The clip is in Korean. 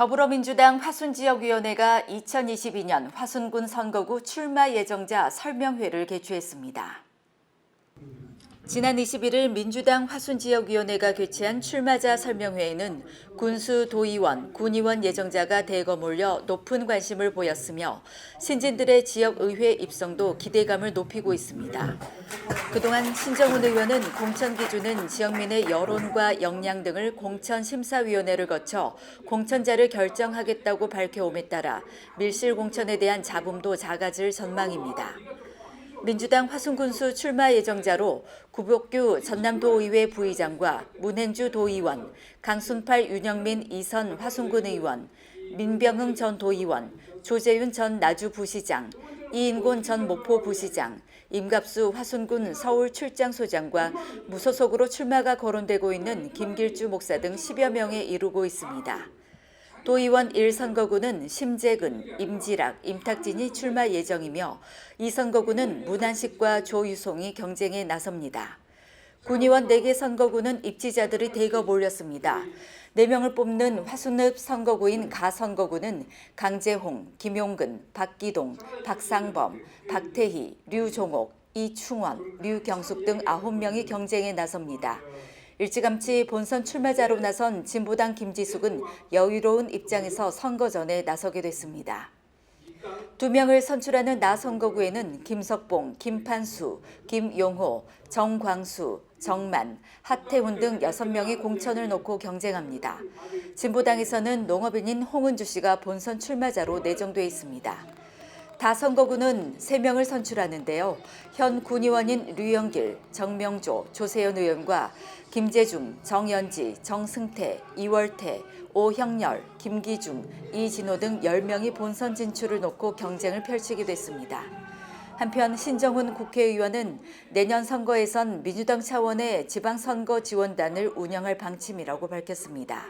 더불어민주당 화순지역위원회가 2022년 화순군 선거구 출마 예정자 설명회를 개최했습니다. 지난 21일 민주당 화순지역위원회가 개최한 출마자 설명회에는 군수 도의원, 군의원 예정자가 대거 몰려 높은 관심을 보였으며 신진들의 지역의회 입성도 기대감을 높이고 있습니다. 그동안 신정훈 의원은 공천 기준은 지역민의 여론과 역량 등을 공천심사위원회를 거쳐 공천자를 결정하겠다고 밝혀옴에 따라 밀실 공천에 대한 잡음도 작아질 전망입니다. 민주당 화순군수 출마 예정자로 구복규 전남도의회 부의장과 문행주 도의원, 강순팔 윤영민 이선 화순군 의원, 민병흥 전 도의원, 조재윤 전 나주 부시장, 이인곤 전 목포 부시장, 임갑수 화순군 서울 출장소장과 무소속으로 출마가 거론되고 있는 김길주 목사 등 10여 명에 이르고 있습니다. 도의원 1선거구는 심재근, 임지락, 임탁진이 출마 예정이며 2선거구는 문한식과 조유송이 경쟁에 나섭니다. 군의원 4개 선거구는 입지자들이 대거 몰렸습니다. 4명을 뽑는 화순읍 선거구인 가선거구는 강재홍, 김용근, 박기동, 박상범, 박태희, 류종옥, 이충원, 류경숙 등 9명이 경쟁에 나섭니다. 일찌감치 본선 출마자로 나선 진보당 김지숙은 여유로운 입장에서 선거 전에 나서게 됐습니다. 두 명을 선출하는 나 선거구에는 김석봉, 김판수, 김용호, 정광수, 정만, 하태훈 등 6명의 공천을 놓고 경쟁합니다. 진보당에서는 농업인인 홍은주 씨가 본선 출마자로 내정돼 있습니다. 다선거구는 3명을 선출하는데요. 현 군의원인 류영길, 정명조, 조세현 의원과 김재중, 정연지, 정승태, 이월태, 오형렬, 김기중, 이진호 등 10명이 본선 진출을 놓고 경쟁을 펼치게 됐습니다. 한편 신정훈 국회의원은 내년 선거에선 민주당 차원의 지방선거 지원단을 운영할 방침이라고 밝혔습니다.